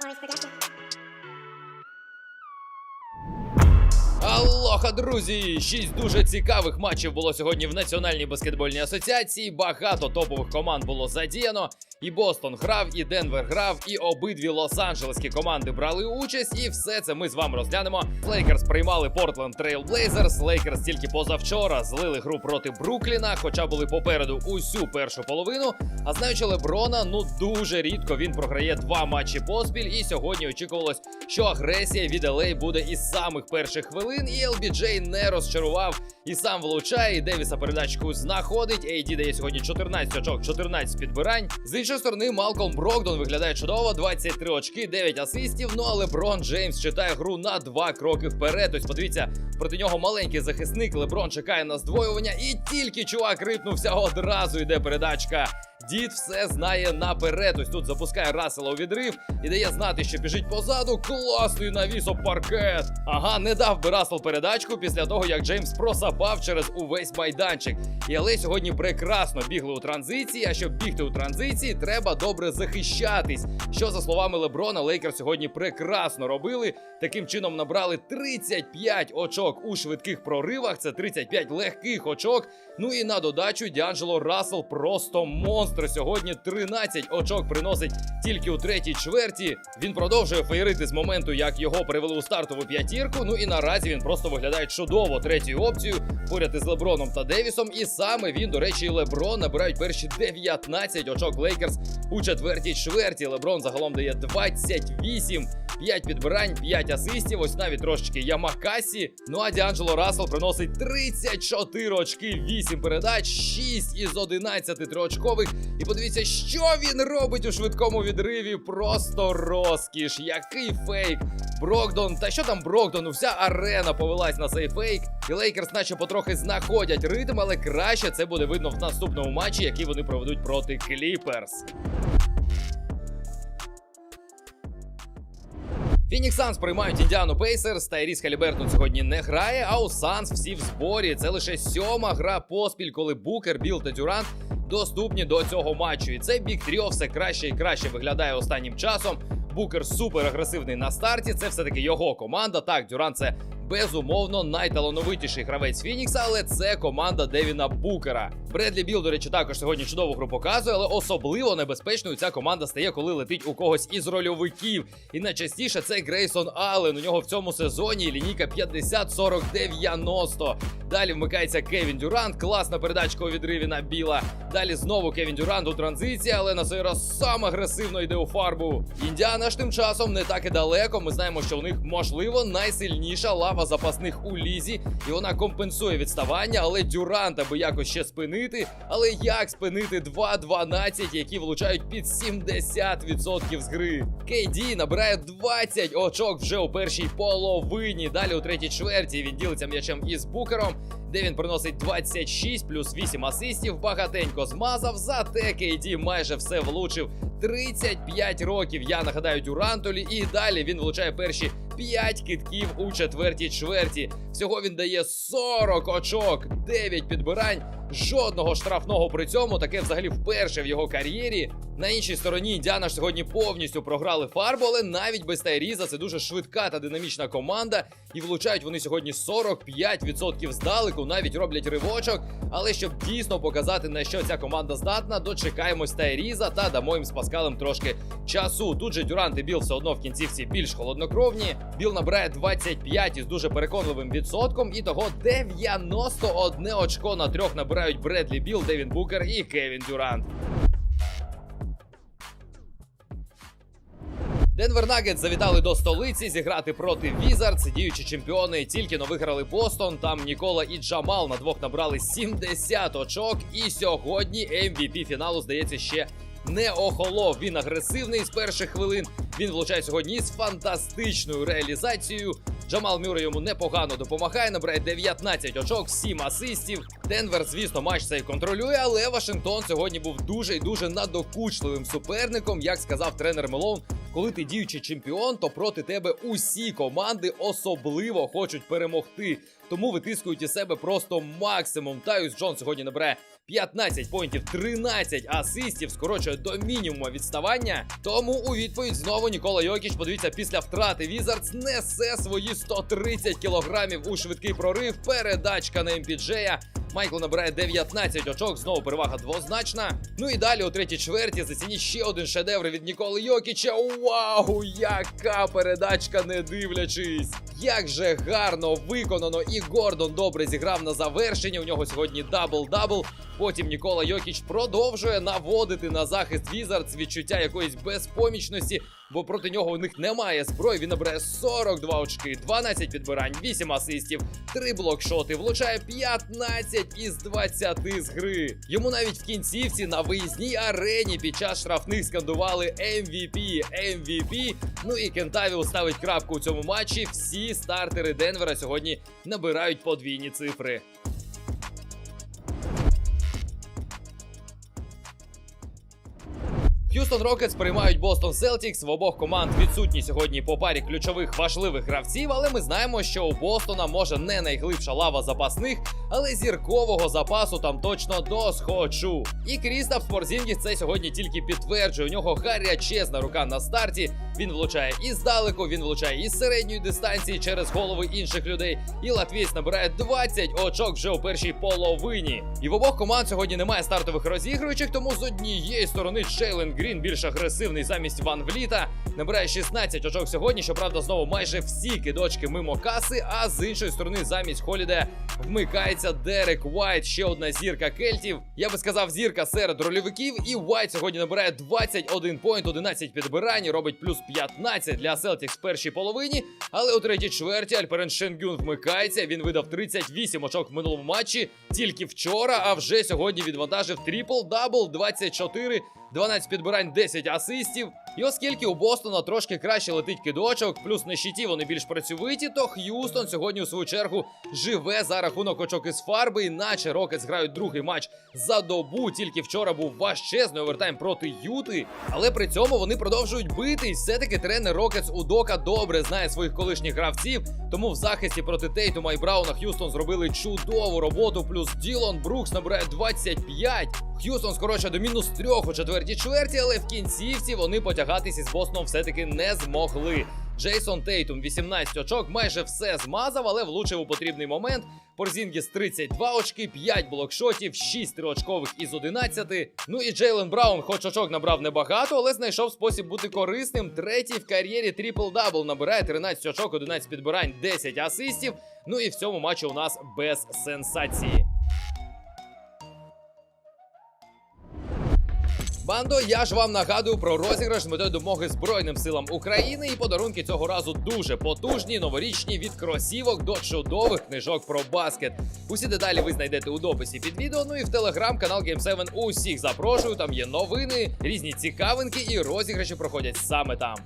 Morris Production. Алоха, друзі! Шість дуже цікавих матчів було сьогодні в Національній баскетбольній асоціації. Багато топових команд було задіяно. І Бостон грав, і Денвер грав, і обидві Лос-Анджелеські команди брали участь. І все це ми з вами розглянемо. Лейкерс приймали Портленд Трейл Блейзерс. Лейкерс тільки позавчора злили гру проти Брукліна, хоча були попереду усю першу половину. А знаючи Леброна, ну дуже рідко він програє два матчі поспіль. І сьогодні очікувалось, що агресія від LA буде із самих перших хвилин. І LBJ не розчарував і сам влучає. І Девіса передачку знаходить. AD дає сьогодні 14 очок, 14 підбирань. З іншої сторони, Малком Брокдон виглядає чудово, 23 очки, 9 асистів. Ну але Брон Джеймс читає гру на два кроки вперед. Ось подивіться, проти нього маленький захисник. Леброн чекає на здвоювання, і тільки чувак рипнувся, одразу йде передачка. Дід все знає наперед. Ось тут запускає Рассела у відрив і дає знати, що біжить позаду. Класний навіс паркет. Ага, не дав би Рассел передачку після того, як Джеймс просапав через увесь майданчик. І але сьогодні прекрасно бігли у транзиції. А щоб бігти у транзиції, треба добре захищатись. Що за словами Леброна, Лейкер сьогодні прекрасно робили. Таким чином набрали 35 очок у швидких проривах. Це 35 легких очок. Ну і на додачу Діанджело Рассел просто монстр. Сьогодні 13 очок приносить тільки у третій чверті. Він продовжує феєрити з моменту, як його привели у стартову п'ятірку. Ну і наразі він просто виглядає чудово третьою опцією поряд із Леброном та Девісом. І саме він, до речі, і Леброн набирають перші 19 очок Лейкерс у четвертій чверті. Леброн загалом дає 28 5 підбирань, 5 асистів, ось навіть трошечки Ямакасі. Ну а Діанджело Рассел приносить 34 очки, 8 передач, 6 із 11 триочкових. І подивіться, що він робить у швидкому відриві. Просто розкіш. Який фейк. Брокдон, та що там Брокдону? Вся арена повелась на цей фейк. І Лейкерс, наче потрохи знаходять ритм, але краще це буде видно в наступному матчі, який вони проведуть проти Кліперс. Фінікс Санс приймають Індіану Пейсерс. Тайріс Халібертон сьогодні не грає, а у Санс всі в зборі. Це лише сьома гра поспіль, коли Букер, Біл та Дюрант доступні до цього матчу. І цей бік тріо все краще і краще виглядає останнім часом. Букер супер агресивний на старті. Це все таки його команда. Так, Дюрант це безумовно найталановитіший гравець Фінікса, але це команда Девіна Букера. Бредлі Біл, до речі, також сьогодні чудову гру показує, але особливо небезпечною ця команда стає, коли летить у когось із рольовиків. І найчастіше це Грейсон Аллен. У нього в цьому сезоні лінійка 50-40-90. Далі вмикається Кевін Дюрант. Класна передачка у відриві на Біла. Далі знову Кевін Дюрант у транзиції, але на цей раз сам агресивно йде у фарбу. Індіана ж тим часом не так і далеко. Ми знаємо, що у них можливо найсильніша лава запасних у лізі, і вона компенсує відставання, але Дюрант, аби якось ще спинити. Але як спинити 2-12, які влучають під 70% з гри? Кейді набирає 20 очок вже у першій половині. Далі у третій чверті він ділиться м'ячем із букером. Де він приносить 26 плюс 8 асистів, багатенько змазав, зате Кейді майже все влучив. 35 років, я нагадаю, Дюрантолі, і далі він влучає перші 5 китків у четвертій чверті. Всього він дає 40 очок, 9 підбирань, жодного штрафного при цьому. Таке взагалі вперше в його кар'єрі. На іншій стороні Індіана ж сьогодні повністю програли фарбу, але навіть без Тайріза це дуже швидка та динамічна команда. І влучають вони сьогодні 45% здалеку, навіть роблять ривочок. Але щоб дійсно показати, на що ця команда здатна, дочекаємось Тайріза та дамо їм з Паскалем трошки часу. Тут же Дюрант і Біл все одно в кінцівці більш холоднокровні. Біл набирає 25 із дуже переконливим відсотком, і того 91 очко на трьох набирають Бредлі Біл, Девін Букер і Кевін Дюрант. Денвер Нагетс завітали до столиці зіграти проти Візардс. Діючі чемпіони тільки но виграли Бостон. Там Нікола і Джамал на двох набрали 70 очок. І сьогодні MVP фіналу здається ще не охолов. Він агресивний з перших хвилин. Він влучає сьогодні з фантастичною реалізацією. Джамал Мюррей йому непогано допомагає, набирає 19 очок, 7 асистів. Денвер, звісно, матч цей контролює, але Вашингтон сьогодні був дуже і дуже надокучливим суперником. Як сказав тренер Мелон, коли ти діючий чемпіон, то проти тебе усі команди особливо хочуть перемогти. Тому витискують із себе просто максимум. Таюс Джон сьогодні набирає 15 поінтів, 13 асистів, скорочує до мінімуму відставання. Тому у відповідь знову Нікола Йокіч, подивіться, після втрати Візардс несе свої 130 кілограмів у швидкий прорив. Передачка на МПДЖея. Майкл набирає 19 очок, знову перевага двозначна. Ну і далі у третій чверті зацініть ще один шедевр від Ніколи Йокіча. Вау, яка передачка, не дивлячись! Як же гарно виконано, і Гордон добре зіграв на завершенні. У нього сьогодні дабл-дабл. Потім Нікола Йокіч продовжує наводити на захист Візардс відчуття якоїсь безпомічності, бо проти нього у них немає зброї. Він набирає 42 очки, 12 підбирань, 8 асистів, 3 блокшоти, влучає 15 із 20 з гри. Йому навіть в кінцівці на виїзній арені під час штрафних скандували MVP, MVP. Ну і Кентавіл ставить крапку у цьому матчі. Всі стартери Денвера сьогодні набирають подвійні цифри. Х'юстон Рокетс приймають Бостон Селтікс. В обох команд відсутні сьогодні по парі ключових важливих гравців, але ми знаємо, що у Бостона може не найглибша лава запасних, але зіркового запасу там точно досхочу. І Крістапс Порзінгіс це сьогодні тільки підтверджує. У нього гарячезна рука на старті. Він влучає і здалеку, він влучає із середньої дистанції через голови інших людей. І латвієць набирає 20 очок вже у першій половині. І в обох команд сьогодні немає стартових розігруючих, тому з однієї сторони Джейлен Грін більш агресивний замість Ван Вліта. Набирає 16 очок сьогодні. Щоправда, знову майже всі кидочки мимо каси. А з іншої сторони, замість Холіде вмикається Дерек Уайт, ще одна зірка кельтів. Я би сказав, зірка серед рольовиків. І Уайт сьогодні набирає 21 поінт, 11 підбирань, робить плюс 15 для Селтікс в першій половині. Але у третій чверті Альперен Шенгюн вмикається. Він видав 38 очок в минулому матчі тільки вчора. А вже сьогодні відвантажив трипл-дабл 24 12 підбирань, 10 асистів. І оскільки у Бостона трошки краще летить кидочок, плюс на щиті вони більш працьовиті, то Х'юстон сьогодні у свою чергу живе за рахунок очок із фарби, іначе Рокетс грають другий матч за добу. Тільки вчора був важчезний овертайм проти Юти. Але при цьому вони продовжують бити. І все-таки тренер Рокетс Удока добре знає своїх колишніх гравців. Тому в захисті проти Тейтума і Брауна Х'юстон зробили чудову роботу. Плюс Ділон Брукс набирає 25. Х'юстон скорочує до мінус трьох у четвертій чверті, але в кінцівці вони потягатись із Бостоном все-таки не змогли. Джейсон Тейтум 18 очок, майже все змазав, але влучив у потрібний момент. Порзінгіс 32 очки, 5 блокшотів, 6 триочкових із 11. Ну і Джейлен Браун, хоч очок набрав небагато, але знайшов спосіб бути корисним. Третій в кар'єрі трипл-дабл набирає 13 очок, 11 підбирань, 10 асистів. Ну і в цьому матчі у нас без сенсації. Бандо, я ж вам нагадую про розіграш з метою допомоги Збройним силам України. І подарунки цього разу дуже потужні, новорічні від кросівок до чудових книжок про баскет. Усі деталі ви знайдете у дописі під відео. Ну і в телеграм-канал Game7 усіх запрошую. Там є новини, різні цікавинки і розіграші проходять саме там.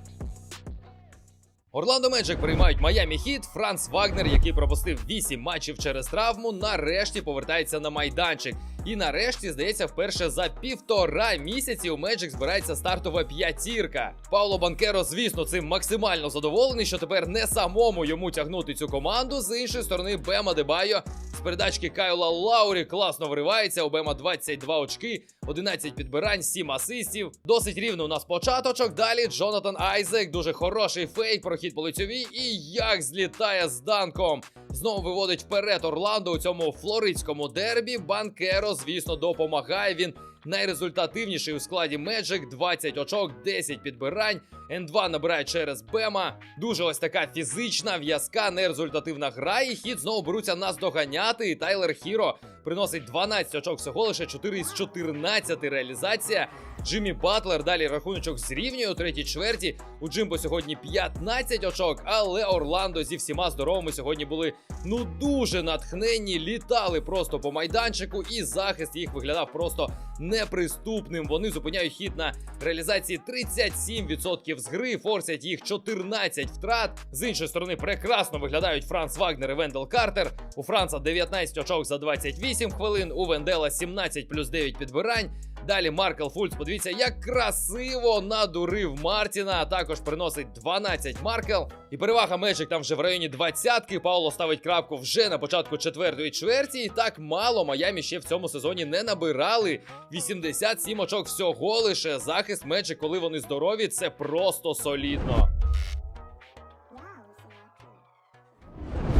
Орландо Меджик приймають Майамі Хіт. Франц Вагнер, який пропустив 8 матчів через травму, нарешті повертається на майданчик. І нарешті, здається, вперше за півтора місяці у Меджик збирається стартова п'ятірка. Пауло Банкеро, звісно, цим максимально задоволений, що тепер не самому йому тягнути цю команду. З іншої сторони, Бема Дебайо з передачки Кайла Лаурі класно виривається. У Бема 22 очки, 11 підбирань, 7 асистів. Досить рівно у нас початочок. Далі Джонатан Айзек, дуже хороший фейк, прохід по лицьовій. І як злітає з данком. Знову виводить вперед Орландо у цьому флоридському дербі. Банкеро, звісно, допомагає. Він найрезультативніший у складі Меджик. 20 очок, 10 підбирань. Н2 набирає через Бема. Дуже ось така фізична, в'язка, нерезультативна гра. І хід знову беруться нас доганяти. І Тайлер Хіро приносить 12 очок всього лише 4 із 14 реалізація. Джиммі Батлер далі рахуночок зрівнює у третій чверті. У Джимбо сьогодні 15 очок, але Орландо зі всіма здоровими сьогодні були ну дуже натхненні, літали просто по майданчику, і захист їх виглядав просто неприступним. Вони зупиняють хід на реалізації 37% з гри, форсять їх 14 втрат. З іншої сторони, прекрасно виглядають Франц Вагнер і Вендел Картер. У Франца 19 очок за 28 хвилин, у Вендела 17 плюс 9 підбирань. Далі Маркел Фульц, подивіться, як красиво надурив Мартіна. а Також приносить 12 Маркел. І перевага Меджик там вже в районі 20-ки. Пауло ставить крапку вже на початку четвертої чверті. І так мало Майамі ще в цьому сезоні не набирали. 87 очок всього лише захист Меджик, коли вони здорові, це просто солідно.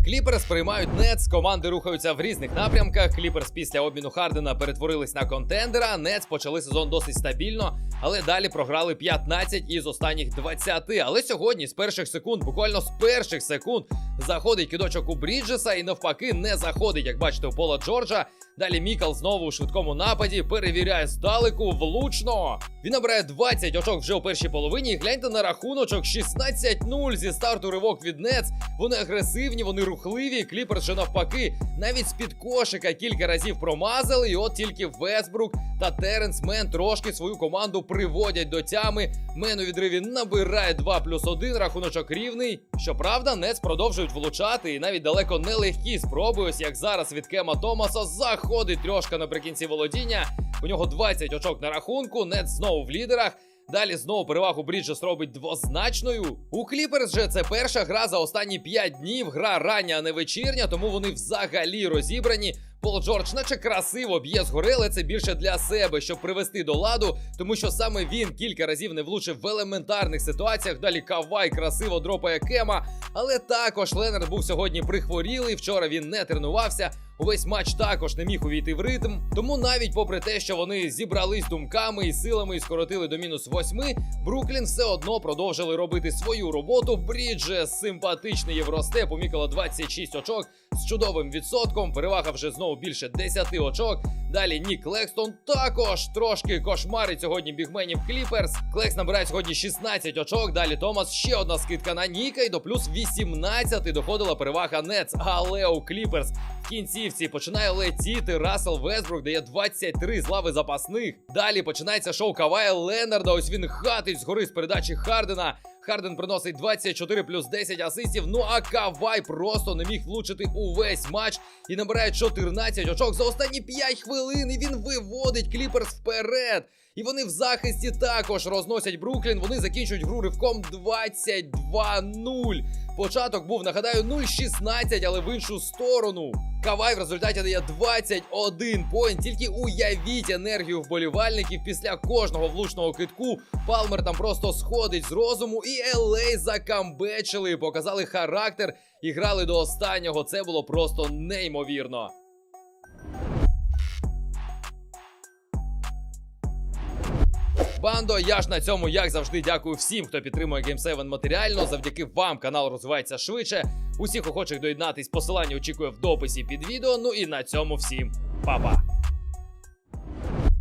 Кліперс приймають Нетс, команди рухаються в різних напрямках. Кліперс після обміну Хардена перетворились на контендера. Нетс почали сезон досить стабільно, але далі програли 15 із останніх 20. Але сьогодні з перших секунд, буквально з перших секунд, заходить кидочок у Бріджеса і навпаки не заходить, як бачите, у Пола Джорджа. Далі Мікал знову у швидкому нападі перевіряє здалеку влучно. Він набирає 20 очок вже у першій половині. І гляньте на рахуночок 16-0 зі старту ривок від Нетс. Вони агресивні, вони рухливі. Кліперс же навпаки, навіть з-під кошика кілька разів промазали. І от тільки Весбрук та Теренс Мен трошки свою команду приводять до тями. Мен у відриві набирає 2 плюс 1, рахуночок рівний. Щоправда, Нетс продовжують влучати, і навіть далеко не легкі спроби. Ось як зараз від Кема Томаса заходить трьошка наприкінці володіння. У нього 20 очок на рахунку. Нетс знову в лідерах. Далі знову перевагу Бріджес робить двозначною. У Кліперс же це перша гра за останні 5 днів. Гра рання, а не вечірня, тому вони взагалі розібрані. Пол Джордж, наче красиво б'є згори, але це більше для себе, щоб привести до ладу, тому що саме він кілька разів не влучив в елементарних ситуаціях. Далі Кавай красиво дропає Кема. Але також Ленард був сьогодні прихворілий. Вчора він не тренувався. Увесь матч також не міг увійти в ритм. Тому навіть попри те, що вони зібрались думками і силами і скоротили до мінус восьми, Бруклін все одно продовжили робити свою роботу. Бріджес, симпатичний євростеп, у Мікола 26 очок з чудовим відсотком. Перевага вже знову більше 10 очок. Далі Нік Клекстон також трошки кошмарить сьогодні бігменів Кліперс. Клекс набирає сьогодні 16 очок. Далі Томас ще одна скидка на Ніка і до плюс 18 доходила перевага Нетс. Але у Кліперс кінцівці починає летіти. Рассел Весбрук дає 23 з лави запасних. Далі починається шоу Кавая Ленарда. Ось він хатить згори з передачі Хардена. Харден приносить 24 плюс 10 асистів. Ну а Кавай просто не міг влучити увесь матч і набирає 14 очок за останні 5 хвилин. І він виводить Кліперс вперед. І вони в захисті також розносять Бруклін. Вони закінчують гру ривком 22-0. Початок був, нагадаю, 0-16, але в іншу сторону. Кавай в результаті дає 21 поінт. Тільки уявіть енергію вболівальників після кожного влучного китку. Палмер там просто сходить з розуму, і LA закамбечили, показали характер і грали до останнього. Це було просто неймовірно. Бандо, я ж на цьому, як завжди, дякую всім, хто підтримує Game 7 матеріально. Завдяки вам канал розвивається швидше. Усіх охочих доєднатись, посилання очікує в дописі під відео. Ну і на цьому всім па-па.